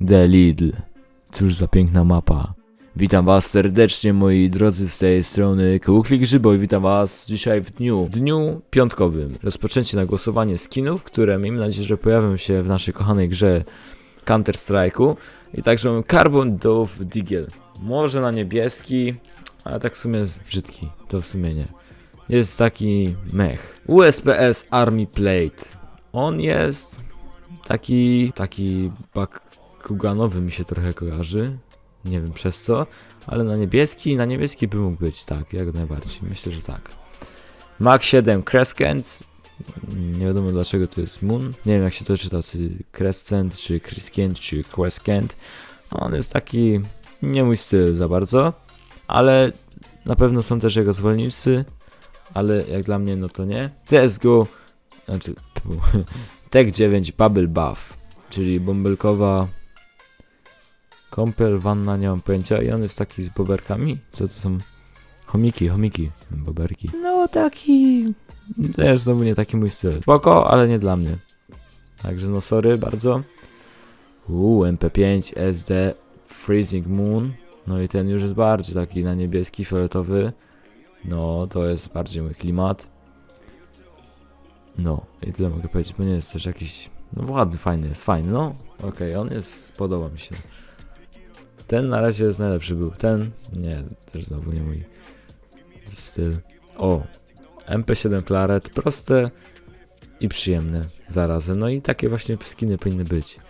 The Lidl. Cóż za piękna mapa. Witam was serdecznie moi drodzy z tej strony Kółklik Grzybo i witam was dzisiaj w dniu, dniu piątkowym. Rozpoczęcie na głosowanie skinów, które miejmy nadzieję, że pojawią się w naszej kochanej grze Counter Strike'u. I także Carbon Dove Digel. Może na niebieski, ale tak w sumie jest brzydki. To w sumie nie. Jest taki mech. USPS Army Plate. On jest taki, taki bakuganowy mi się trochę kojarzy. Nie wiem przez co, ale na niebieski, na niebieski by mógł być, tak, jak najbardziej. Myślę, że tak. Mach 7 Crescent. Nie wiadomo dlaczego to jest Moon. Nie wiem jak się to czyta, czy Crescent, czy Crescent, czy Crescent. On jest taki nie mój styl za bardzo, ale na pewno są też jego zwolennicy, ale jak dla mnie no to nie. CSGO, znaczy Tech 9 Bubble Buff, czyli bąbelkowa kąpiel, wanna, nie mam pojęcia i on jest taki z boberkami. Co to są? Chomiki, chomiki, boberki. No taki, też znowu nie taki mój styl. Spoko, ale nie dla mnie. Także no sorry bardzo. Uuu, MP5, SD, Freezing Moon. No i ten już jest bardziej taki na niebieski, fioletowy. No, to jest bardziej mój klimat. No, i tyle mogę powiedzieć, bo nie jest też jakiś... No ładny, fajny jest, fajny, no. Okej, on jest, podoba mi się. Ten na razie jest najlepszy był. Ten, nie, też znowu nie mój styl. O, MP7 Claret, proste i przyjemne zarazem. No i takie właśnie skiny powinny być.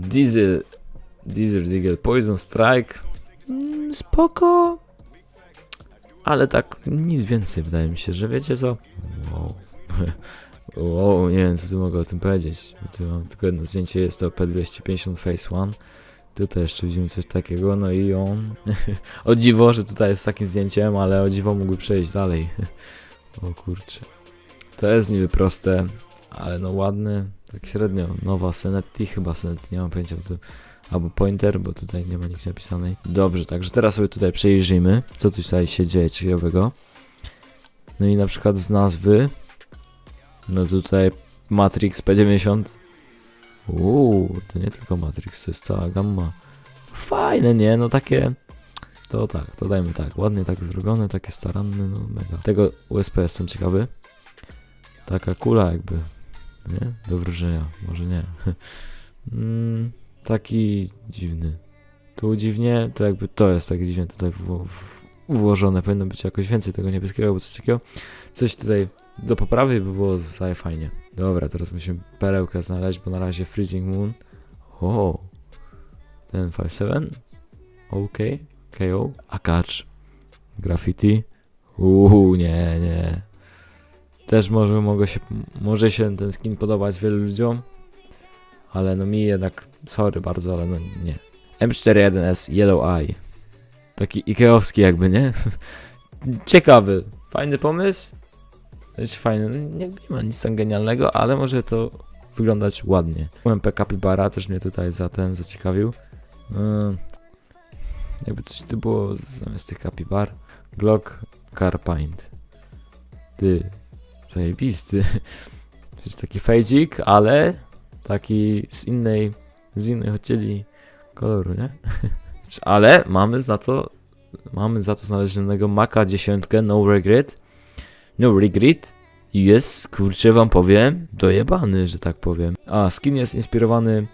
Diesel, Diesel Diggle, Poison Strike, mm, spoko, ale tak nic więcej wydaje mi się, że wiecie co? Wow. wow, nie wiem co tu mogę o tym powiedzieć. Tu mam tylko jedno zdjęcie, jest to P250 Phase One. Tutaj jeszcze widzimy coś takiego, no i on. o dziwo, że tutaj jest takim zdjęciem, ale o dziwo mógłby przejść dalej. o kurczę. To jest niby proste, ale no ładny, tak średnio. Nowa Senetti, chyba Senetti, nie mam pojęcia, albo Pointer, bo tutaj nie ma nic napisanej. Dobrze, także teraz sobie tutaj przejrzyjmy, co tutaj się dzieje ciekawego. No i na przykład z nazwy, no tutaj Matrix P90. Uuu, to nie tylko Matrix, to jest cała gamma. Fajne, nie? No takie... To tak, to dajmy tak. Ładnie tak zrobione, takie staranne, no mega. Tego USP jestem ciekawy. Taka kula jakby, nie? Do wróżenia, może nie. mm, taki dziwny. Tu dziwnie, to jakby to jest tak dziwnie tutaj w, w, włożone. Powinno być jakoś więcej tego niebieskiego albo coś takiego. Coś tutaj do poprawy by było za fajnie. Dobra, teraz musimy perełkę znaleźć, bo na razie Freezing Moon. O, ten 5-7. OK, KO. Akacz. Graffiti. Uuu, nie, nie. Też może, mogę się, może się ten skin podobać wielu ludziom, ale no mi jednak, sorry bardzo, ale no nie. M41S Yellow Eye. Taki Ikeowski jakby, nie? Ciekawy, fajny pomysł. Jest fajny, No, nie, nie ma nic tam genialnego, ale może to wyglądać ładnie. UMP Capybara też mnie tutaj za ten zaciekawił. Yy, jakby coś tu było zamiast tych Capybar. Glock Carpaint. Ty, zajebisty. Coś taki fejdzik, ale taki z innej, z innej odcieni koloru, nie? ale mamy za to, mamy za to znalezionego Maka 10, no regret. No regret. Jest, kurczę wam powiem, dojebany, że tak powiem. A, skin jest inspirowany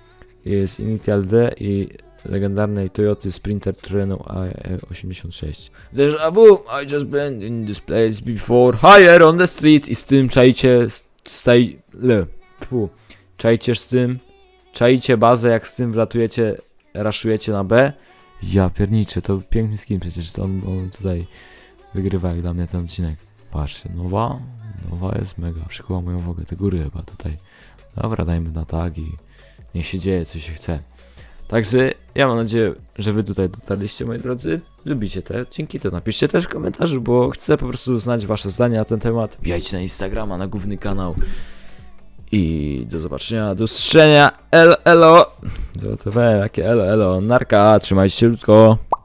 z Initial D i legendarnej Toyota Sprinter Terreno AE86. Déjà vu, I just been in this place before, higher on the street i z tym czajcie, staj, le, czajcie z tym, czajcie bazę, jak z tym wlatujecie, raszujecie na B. Ja pierniczę, to piękny skin przecież, on, on tutaj wygrywa jak dla mnie ten odcinek. Patrzcie, nowa, nowa jest mega, przykuła moją uwagę, te góry chyba tutaj. Dobra, dajmy na tag i niech się dzieje, co się chce. Także ja mam nadzieję, że wy tutaj dotarliście, moi drodzy. Lubicie te odcinki, to napiszcie też w komentarzu, bo chcę po prostu znać wasze zdania na ten temat. Wbijajcie na Instagrama, na główny kanał. I do zobaczenia, do usłyszenia. Elo, elo. Zrozumiałem, jakie elo, elo. Narka, trzymajcie się ludko.